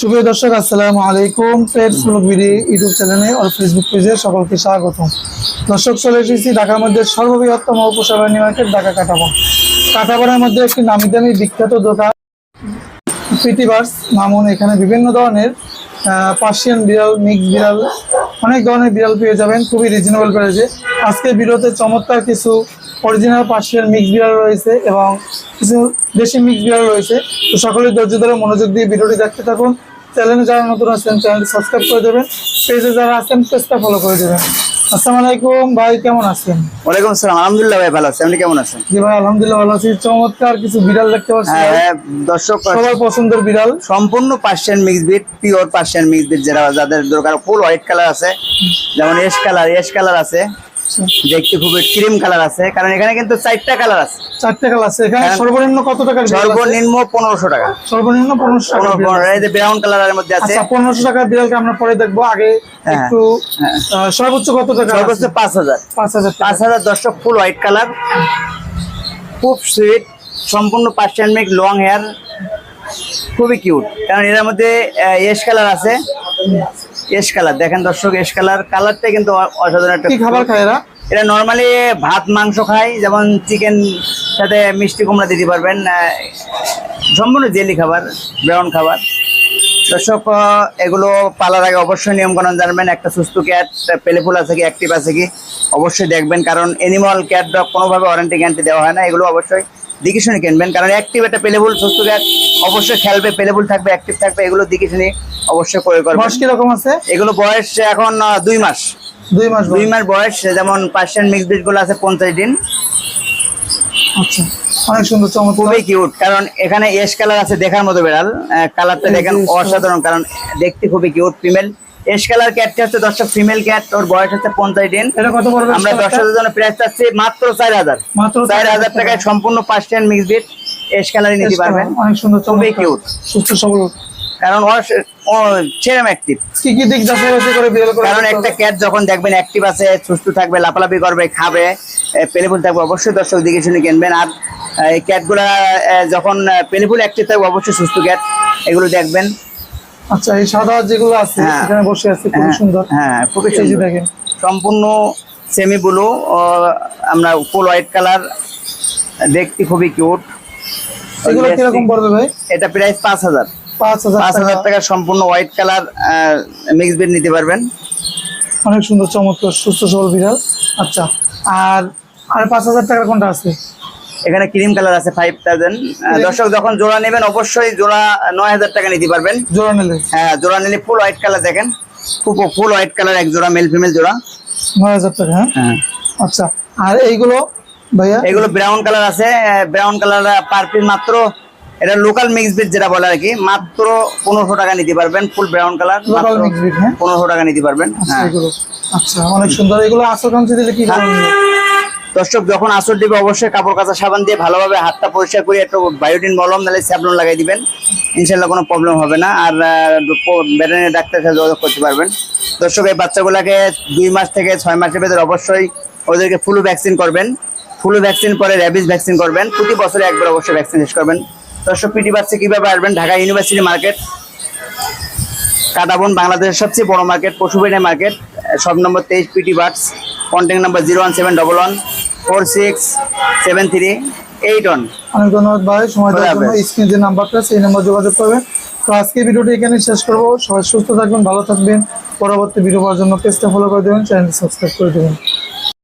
সুপ্রিয় দর্শক, আসসালামু আলাইকুম। পেটস ব্লগ ইউটিউব চ্যানেলে আর ফেসবুক পেজে সকলকে স্বাগতম। দর্শক, চলে এসেছি ঢাকার মধ্যে সর্ববৃহত্তম উপসেবানী মার্কেট, ঢাকা কাটাবন। কাটাবনের মধ্যে একটি নামি দামি বিখ্যাত দোকান পিটিভার্স মামুন, এখানে বিভিন্ন ধরনের পার্সিয়ান বিড়াল, মিক্স বিড়াল, অনেক ধরনের বিড়াল পেয়ে যাবেন। খুবই রিজনেবল প্রাইসে আজকে ভিডিওতে চমৎকার কিছু অরিজিনাল পার্সিয়ান মিক্স বিড়াল রয়েছে এবং কিছু দেশি মিক্স বিড়াল রয়েছে। তো সকলেই ধৈর্য ধরে মনোযোগ দিয়ে ভিডিওটি দেখতে থাকুন। চ্যানেলে যারা নতুন আছেন চ্যানেলটি সাবস্ক্রাইব করে দেবেন। পেজে যারা আছেন পেজটা ফলো করে দেবেন। আসসালামু আলাইকুম ভাই কেমন আছেন? ওয়ালাইকুম আসসালাম। আলহামদুলিল্লাহ ভাই ভালো আছি। আপনি কেমন আছেন? জি ভাই আলহামদুলিল্লাহ ভালো আছি। চমৎকার কিছু বিড়াল দেখতে পাচ্ছি হ্যাঁ হ্যাঁ, দর্শক সবার পছন্দের বিড়াল। সম্পূর্ণ Persian mix breed pure Persian mix breed যারা যাদের দরকার ফুল হোয়াইট কালার আছে যেমন এস কালার এস কালার আছে। দেখতে খুবই ক্রিম কালার আছে কারণ এখানে কিন্তু চারটা কালার আছে। চারটা কালার আছে। এখানে হ্যাঁ। সর্বনিম্ন কত টাকা সর্বনিম্ন পনেরোশো টাকা। সর্বনিম্ন পনেরোশো টাকা পনেরো- পনেরো- এই যে ব্রাউন কালারের মধ্যে আছে। আচ্ছা পনেরোশো টাকা বিড়ালকে আমরা পরে দেখব। আগে হ্যাঁ, একটু হ্যাঁ। সর্বোচ্চ কত টাকা সর্বোচ্চ আছে? পাঁচ হাজার। পাঁচ হাজার টাকা। পাঁচ হাজার দর্শক ফুল হোয়াইট কালার খুব সুইট সম্পূর্ণ পার্সিয়ান মিক্স লং হেয়ার খুবই কিউট কারণ এর মধ্যে এস কালার আছে। Ash colour. দেখেন দর্শক এস কালার। কালারটা কিন্তু অসাধারণ একটা কি খাবার খায় এরা? এটা নর্মালি ভাত মাংস খায় যেমন চিকেন সাথে মিষ্টি কুমড়া দিতে পারবেন সম্পূর্ণ জেলি খাবার ব্রাউন খাবার। দর্শক এগুলো পালার আগে অবশ্যই নিয়ম কানুন জানবেন। একটা সুস্থ ক্যাট পেলেফুল আছে কি অ্যাক্টিভ আছে কি অবশ্যই দেখবেন। কারণ এনিমাল ক্যাট ডগ কোনোভাবে ওয়ারেন্টি গ্যারান্টি দেওয়া হয় না। এগুলো অবশ্যই দেখে শুনে কিনবেন। কারণ অ্যাক্টিভ একটা পেলেফুল সুস্থ ক্যাট অবশ্যই খেলবে পেলেফুল থাকবে অ্যাক্টিভ থাকবে এগুলো দেখে শুনে অবশ্যই ক্রয় করবেন। বয়স কীরকম আছে? এগুলো বয়স এখন দুই মাস। দুই মাস দুই মাস বয়স যেমন পার্সিয়ান মিক্স বিটগুলো আছে পঞ্চাশ দিন। আচ্ছা অনেক সুন্দর চমৎকার। খুবই কিউট কারণ এখানে এস কালার আছে দেখার মতো বেড়াল। কালারটা দেখেন অসাধারণ কারণ দেখতে খুবই কিউট ফিমেল এস কালার ক্যাটটা হচ্ছে ফিমেল ক্যাট ওর বয়স হচ্ছে পঞ্চাশ দিন। আমরা জন্য প্রাইস চাচ্ছি মাত্র চার হাজার। মাত্র চার হাজার টাকায় সম্পূর্ণ পার্সিয়ান মিক্স বিট এস কালারই নিতে পারবেন। অনেক সুন্দর খুবই কিউট সুস্থ সবল। কারণ সেরম অ্যাক্টিভ কি কি দিক যাচাই করে বিড়াল করে কারণ একটা ক্যাট যখন দেখবেন অ্যাক্টিভ আছে সুস্থ থাকবে লাফালাফি করবে খাবে পেলেফুল থাকবে অবশ্যই দর্শক দিকে শুনে কিনবেন। আর এই ক্যাটগুলা যখন পেলেফুল অ্যাক্টিভ থাকবে অবশ্যই সুস্থ ক্যাট এগুলো দেখবেন। আচ্ছা এই সাদা যেগুলো আছে হ্যাঁ। এখানে বসে আছে খুব হ্যাঁ, সুন্দর। হ্যাঁ খুবই সুন্দর। দেখেন। সম্পূর্ণ সেমি ব্লু আমরা ফুল হোয়াইট কালার দেখতে খুবই কিউট এগুলো কীরকম পড়বে ভাই? এটা প্রাইস পাঁচ হাজার। পাঁচ হাজার পাঁচ হাজার টাকা টাকা সম্পূর্ণ হোয়াইট কালার মিক্স বিট নিতে পারবেন। অনেক সুন্দর চমৎকার সুস্থ সবল বিড়াল। আচ্ছা আর আর পাঁচ হাজার টাকার কোনটা আছে? এখানে ক্রিম কালার আছে ফাইভ থাউজেন্ড দর্শক যখন জোড়া নেবেন অবশ্যই জোড়া নয় হাজার টাকা নিতে পারবেন। জোড়া নিলে। হ্যাঁ জোড়া নিলে ফুল হোয়াইট কালার দেখেন। খুব ফুল হোয়াইট কালার এক জোড়া মেল ফিমেল জোড়া। নয় হাজার টাকা হ্যাঁ? হ্যাঁ। আচ্ছা আর এইগুলো ভাইয়া? এগুলো ব্রাউন কালার আছে ব্রাউন কালার পার পিস মাত্র। এটা লোকাল মিক্স বিট যেটা বলে আর কি মাত্র পনেরোশো টাকা নিতে পারবেন full brown colour local mix breed হ্যাঁ? পনেরোশো টাকা নিতে পারবেন আচ্ছা হ্যাঁ। আচ্ছা অনেক সুন্দর। এগুলো আসল কাঞ্চি দিলে কি দর্শক যখন আসর দিবে অবশ্যই কাপড় কাচা সাবান দিয়ে ভালোভাবে হাতটা পরিষ্কার করে একটু বায়োটিন মলম নাহলে স্যাবলন লাগাই দিবেন। ইনশাল্লাহ কোনো প্রবলেম হবে না। আর ভেটেরিনারি ডাক্তার সাথে যোগাযোগ করতে পারবেন। দর্শক এই বাচ্চাগুলোকে দুই মাস থেকে ছয় মাসের ভেতরে অবশ্যই ওদেরকে ফুল ভ্যাকসিন করবেন। ফ্লু ভ্যাকসিন পরে র্যাবিস ভ্যাকসিন করবেন। প্রতি বছরে একবার অবশ্যই ভ্যাকসিন শেষ করবেন। দর্শক পিটি বাচ্চা কীভাবে আসবেন? ঢাকা ইউনিভার্সিটি মার্কেট কাটাবন বাংলাদেশের সবচেয়ে বড় মার্কেট পশুবিনে মার্কেট সব নম্বর তেইশ PT birds contact number zero one seven double one four six seven three eight one অনেক ধন্যবাদ ভাই সময় দেওয়ার জন্য স্ক্রিন যে নাম্বারটা সেই নাম্বার যোগাযোগ করবেন। তো আজকে ভিডিওটি এখানে শেষ করব। সবাই সুস্থ থাকবেন ভালো থাকবেন। পরবর্তী ভিডিও পাওয়ার জন্য পেজটা ফলো করে দেবেন চ্যানেলটি সাবস্ক্রাইব করে দেবেন।